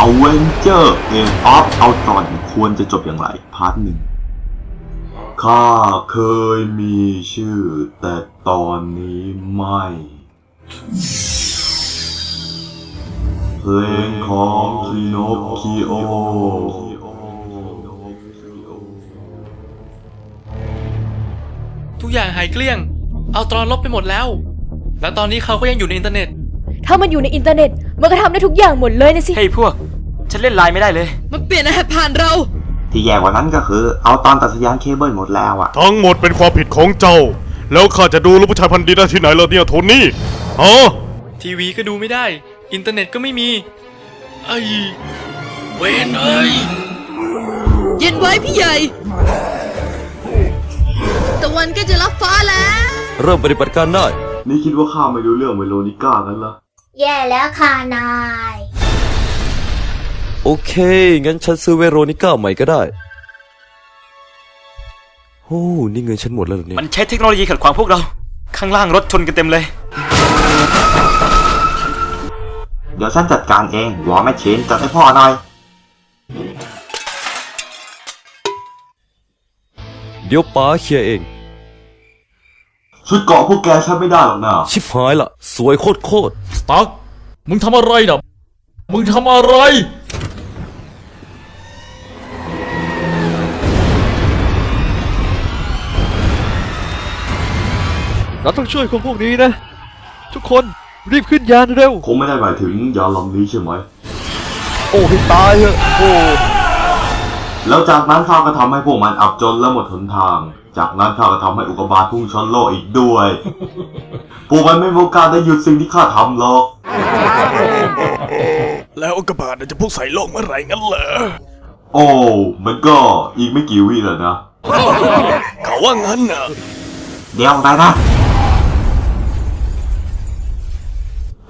a v e n g e r Age of Ultron ควรจะจบอย่างไร พาร์ทหนึ่งข้าเคยมีชื่อ แต่ตอนนี้ไม่ เพลงของคิโนคิโอทุกอย่างหายเกลี้ยง เอาตรอนลบไปหมดแล้ว แล้วตอนนี้เขาก็ยังอยู่ในอินเทอร์เน็ต ถ้ามันอยู่ในอินเทอร์เน็ต มันก็ทำได้ทุกอย่างหมดเลยนะสิ เฮ้ยพวก ฉันเล่นไลน์ไม่ได้เลย มันเปลี่ยนรหัสผ่านเรา ที่แย่กว่านั้นก็คือ เอาตอนตัดสัญญาณเคเบิลหมดแล้วอะทั้งหมดเป็นความผิดของเจ้า แล้วข้าจะดูลูกผู้ชายพันธุ์ดีได้ที่ไหนล่ะเนี่ยโทนี่ฮะทีวีก็ดูไม่ได้ อินเทอร์เน็ตก็ไม่มี ไอ้เวนเอ้ย เย็นไว้พี่ใหญ่ ตะวันก็จะรับฟ้าแล้ว เริ่มปฏิบัติการได้ นี่คิดว่าข้าไม่รู้เรื่องเวโรนิก้ากันเหรอ แย่แล้วค่ะนาย โอเค งั้นฉันซื้อเวโรนิก้าใหม่ก็ได้โอ้นี่เงินฉันหมดแล้วเหรอเนี่ยมันใช้เทคโนโลยีขัดขวางพวกเรา ข้างล่างรถชนกันเต็มเลย เดี๋ยวฉันจัดการเองวอแม่เชนจัดให้พ่อหน่อย เดี๋ยวป๋าเคลียร์เอง ชุดเกาะพวกแกใช้ไม่ได้หรอกนะชิบหายละสวยโคตรโคตรสตั๊กมึงทำอะไรนะมึงทำอะไร เราต้องช่วยคนพวกนี้นะ ทุกคนรีบขึ้นยานเร็ว คงไม่ได้หมายถึงยาลำนี้ใช่ไหม โอ้ให้ตายเถอะโอ้ แล้วจากนั้นข้าก็ทำให้พวกมันอับจนและหมดหนทาง จากนั้นข้าก็ทำให้อุกกาบาตพุ่งชนโลกอีกด้วยพวกมันไม่มีโอกาสได้หยุดสิ่งที่ข้าทำหรอก แล้วกระบาดจะพุ่งใส่โลกเมื่อไหร่งั้นเหรอ โอ้ มันก็อีกไม่กี่วิแล้วนะ เขาว่างั้นน่ะ เดี๋ยวไปนะ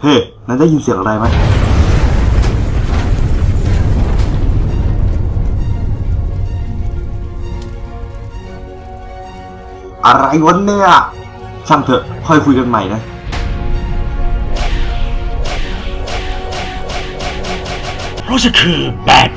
เฮ้นั่นได้ยินเสียงอะไรไหม อะไรวะเนี่ย ช่างเถอะค่อยคุยกันใหม่นะเพราะคือแบท